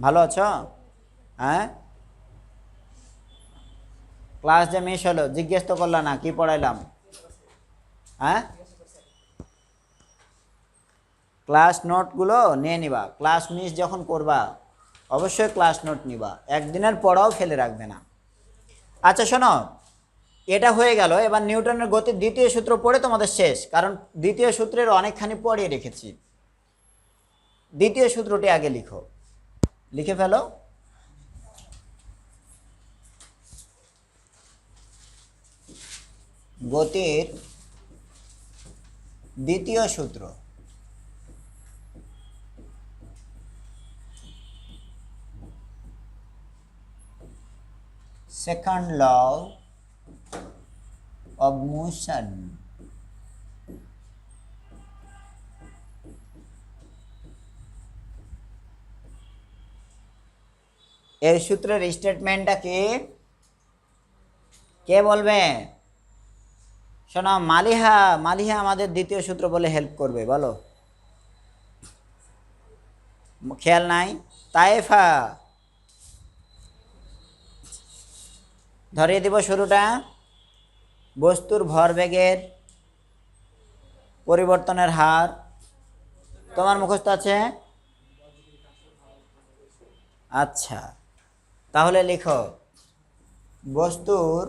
ভালো আছো? হ্যাঁ? ক্লাস যে মিস হলো, জিজ্ঞেস তো করলা না, কি পড়াইলাম? হ্যাঁ? ক্লাস নোটগুলো নিয়ে নিবা, ক্লাস মিস যখন করবা, অবশ্যই ক্লাস নোট নিবা, একদিনের পড়াও ফেলে রাখবে না। আচ্ছা শোনো, এটা হয়ে গেল, এবার নিউটনের গতির দ্বিতীয় সূত্র পড়ে তোমাদের শেষ, কারণ দ্বিতীয় সূত্রের অনেকখানি পড়িয়ে রেখেছি। দ্বিতীয় সূত্রটি আগে লিখো। লিখে ফেলো গতির দ্বিতীয় সূত্র second law of motion এই সূত্রের স্টেটমেন্টটা কি? কে বলবে? শোনা, মালিহা মালিহা আমাদের দ্বিতীয় সূত্র বলে হেল্প করবে, বলো। খেয়াল নাই? তাইফা ধরিয়ে দিব শুরুটা। বস্তুর ভরবেগের পরিবর্তনের হার। তোমার মুখস্থ আছে? আচ্ছা। তাহলে লিখো বস্তুর?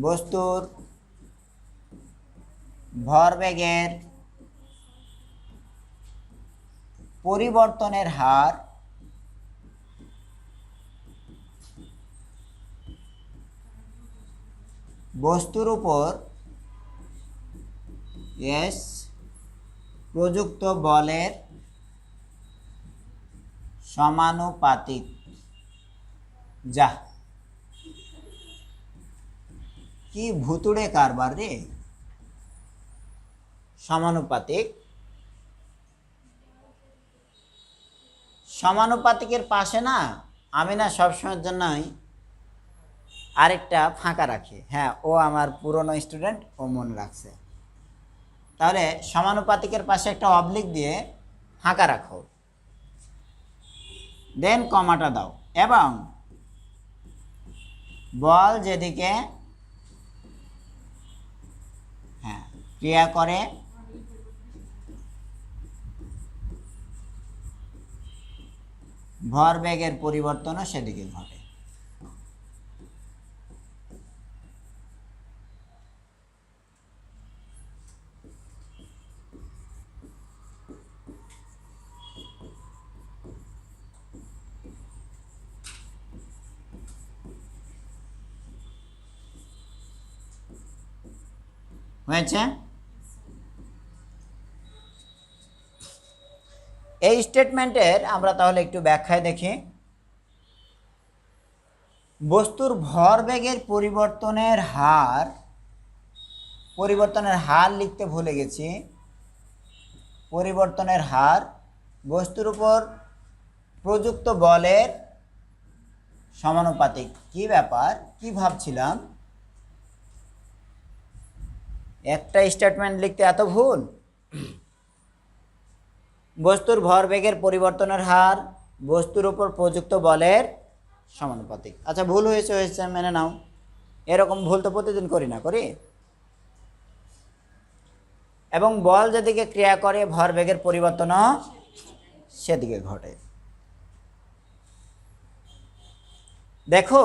বস্তুর ভরবেগের পরিবর্তনের হার বস্তুর উপর এস প্রযুক্ত বলের সমানুপাতিক। যা। কি ভুতুড়ে কারবার রে? সমানুপাতিক। সমানুপাতিকের পাশে না আমি না সবসময়ের জন্যই আরেকটা ফাঁকা রাখি। হ্যাঁ ও আমার পুরনো স্টুডেন্ট ও মনে রাখছে। তাহলে সমানুপাতিকের পাশে একটা অবলিক দিয়ে ফাঁকা রাখো। দেন কমাটা দাও এবং বল যেদিকে হ্যাঁ ক্রিয়া করে ভর ভরবেগের পরিবর্তনও সেদিকে ঘটে। হয়েছে? এই স্টেটমেন্টের আমরা তাহলে একটু ব্যাখ্যায় দেখি। বস্তুর ভরবেগের পরিবর্তনের হার পরিবর্তনের হার লিখতে ভুলে গেছি। পরিবর্তনের হার, বস্তুর উপর প্রযুক্ত বলের সমানুপাতিক। কি ব্যাপার? কি ভাবছিলাম? একটা স্টেটমেন্ট লিখতে এত ভুল? বস্তুর ভরবেগের পরিবর্তনের হার, বস্তুর উপর প্রযুক্ত বলের সমানুপাতিক। আচ্ছা ভুল হয়েছে হয়েছে, মেনে নাও। এরকম ভুল তো প্রতিদিন করি না, করি? এবং বল যেদিকে ক্রিয়া করে, ভরবেগের পরিবর্তনও সেদিকে ঘটে। দেখো